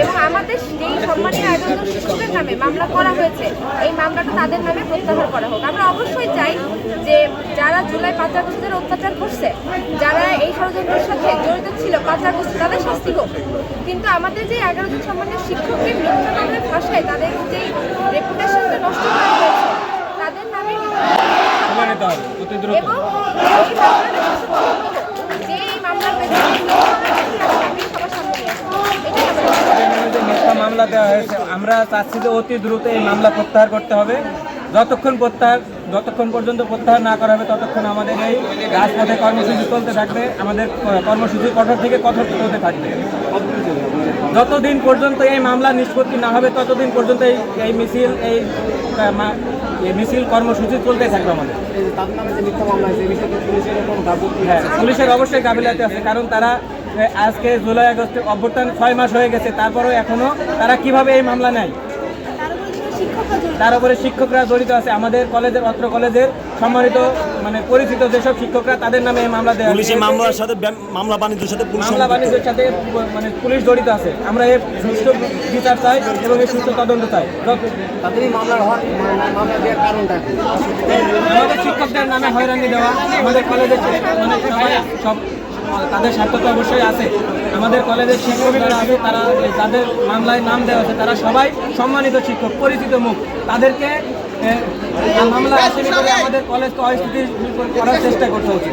এবং আমাদের যেই সম্মানীয় একজন শিক্ষকের নামে মামলা করা হয়েছে এই মামলাটা তাদের নামে প্রত্যাহার করা হোক। আমরা অবশ্যই চাই যে যারা জুলাই পাঁচ আগস্টের অত্যাচার করছে যারা এই ষড়যন্ত্রের সাথে জড়িত ছিল পাঁচ আগস্ট তাদের শাস্তি হোক। কিন্তু আমাদের যে এগারো জন সম্মানীয় শিক্ষককে মিথ্যা নামের ভাষায় তাদের যে রেপুটেশনটা নষ্ট করা হয়েছে তাদের নামে এবং এই মামলাটা সুষ্ঠুভাবে হোক। যে এই মামলার পেছনে আমি সবার সামনে নিয়ে আসব। এটাই আমাদের তাদের নামে যে মিথ্যা মামলা দেওয়া হয়েছে। আমরা চাচ্ছি যে অতি দ্রুত এই মামলা প্রত্যাহার করতে হবে। যতক্ষণ প্রত্যাহার যতক্ষণ পর্যন্ত প্রত্যাহার না করা হবে ততক্ষণ আমাদের এই রাজপথে কর্মসূচি চলতে থাকবে। আমাদের কর্মসূচি কঠোর থেকে কঠোর হতে থাকবে। যতদিন পর্যন্ত এই মামলা নিষ্পত্তি না হবে ততদিন পর্যন্ত এই এই মিছিল এই মিছিল কর্মসূচি চলতে থাকবে আমাদের। পুলিশের হ্যাঁ পুলিশের অবশ্যই গাফিলাতি আছে কারণ তারা আজকে জুলাই আগস্টে অভ্যুত্থান ছয় মাস হয়ে গেছে তারপরেও এখনও তারা কীভাবে এই মামলা নেয়? তার উপরে শিক্ষকরা জড়িত আছে। আমাদের কলেজের অত্র কলেজের সম্মানিত মানে পরিচিত যেসব শিক্ষকরা তাদের নামে এই মামলা দেওয়া পুলিশের হয়েছে। মামলার সাথে মামলা বাণিজ্যের সাথে মামলা বাণিজ্যের সাথে মানে পুলিশ জড়িত আছে। আমরা এর সুষ্ঠু বিচার চাই এবং এই সুষ্ঠু তদন্ত চাই। তাদের এই হওয়ার মা- মামলা দেওয়ার কারণটা আমাদের শিক্ষকদের নামে হয়রানি দেওয়া আমাদের কলেজের মানে সব তাদের স্বার্থ তো অবশ্যই আছে। আমাদের কলেজের শিক্ষক যারা আছে, তারা তাদের মামলায় নাম দেওয়া আছে, তারা সবাই সম্মানিত শিক্ষক, পরিচিত মুখ। তাদেরকে মামলা আসামি করে আমাদের কলেজকে অস্থিতি করার চেষ্টা করতে হচ্ছে।